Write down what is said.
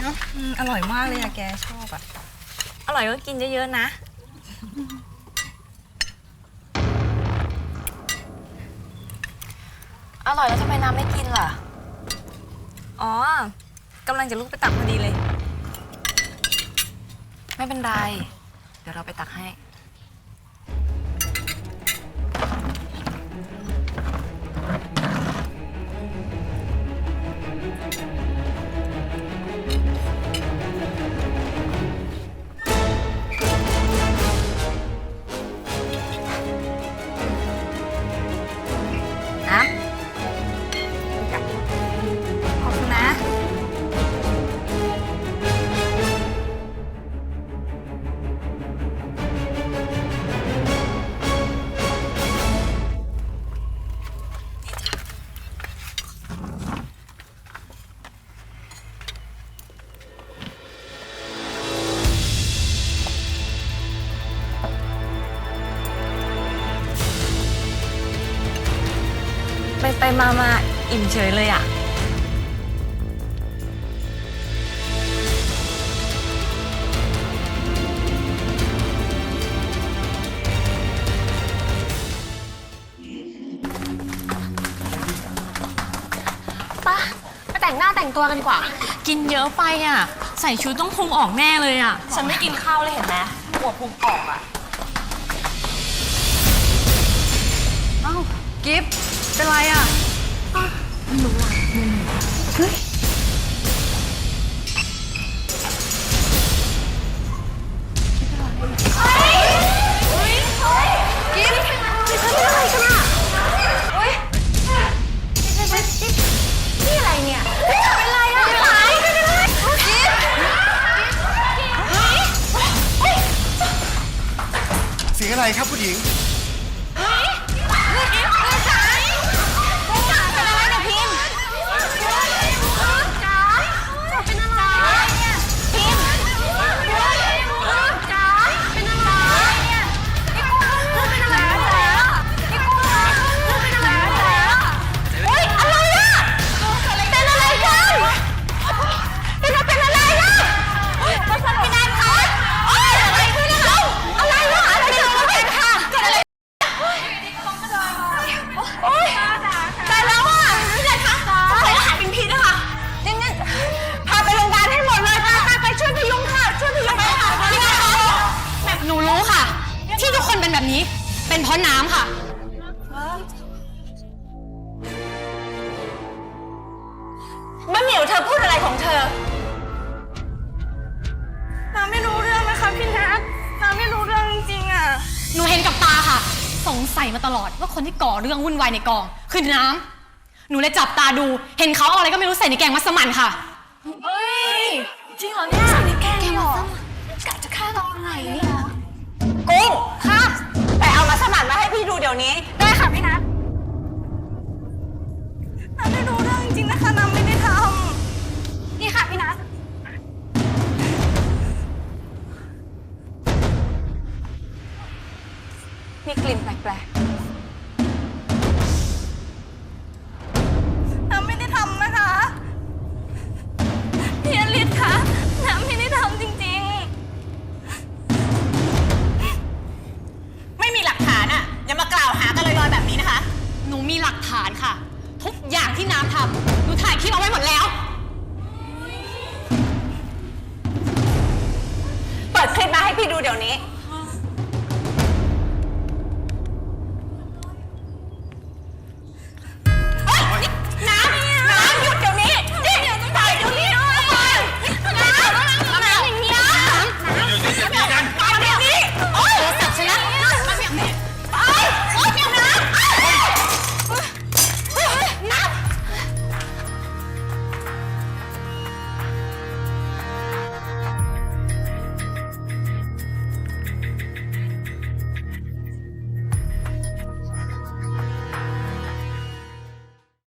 มือนอะไรเนาะอืมอร่อยมากเลยอะแกชอบอะอร่อยก็กินเยอะๆนะ อร่อยแล้วทำไมน้ำไม่กินล่ะ อ๋อกำลังจะลุกไปตักพอดีเลย ไม่เป็นไร เดี๋ยวเราไปตักให้ ไปไปมามาอิ่มเฉยเลยอะป้าไปแต่งหน้าแต่งตัวกันดีกว่า กินเยอะไปอะ ใส่ชุดต้องพุงออกแน่เลยอะ ฉันไม่กินข้าวเลยเห็นไหมหัวพุงออกอะเอ้ากิฟ เป็นไรอะนี่อะไรเนี่ยเป็นไรอะเป็นไรเป็นไรเสียงอะไรครับผู้หญิง รู้ค่ะ ที่ทุกคนเป็นแบบนี้ เป็นเพราะน้ำค่ะ มะเหมียวเธอพูดอะไรของเธอ น้ำไม่รู้เรื่องนะคะพี่นัทน้ำไม่รู้เรื่องจริงๆอะ หนูเห็นกับตาค่ะ สงสัยมาตลอดว่าคนที่ก่อเรื่องวุ่นวายในกอง คือน้ำ หนูเลยจับตาดู เห็นเขาเอาอะไรก็ไม่รู้ใส่ในแกงมัสมั่นค่ะ เฮ้ย จริงเหรอเนี่ย จริงๆนะคะน้ำไม่ได้ทำนี่ค่ะพี่นัทมีกลิ่นแปลกำน้ำไม่ได้ทำนะคะพี่อลิศคะน้ำไม่ได้ทำจริงๆไม่มีหลักฐานอะอย่ามากล่าวหากันลอยๆแบบนี้นะคะ หนูมีหลักฐานค่ะ ทุกอย่างที่น้ำทำหนูถ่ายคลิปเอาไว้หมดแล้ว เปิดคลิปมาให้พี่ดูเดี๋ยวนี้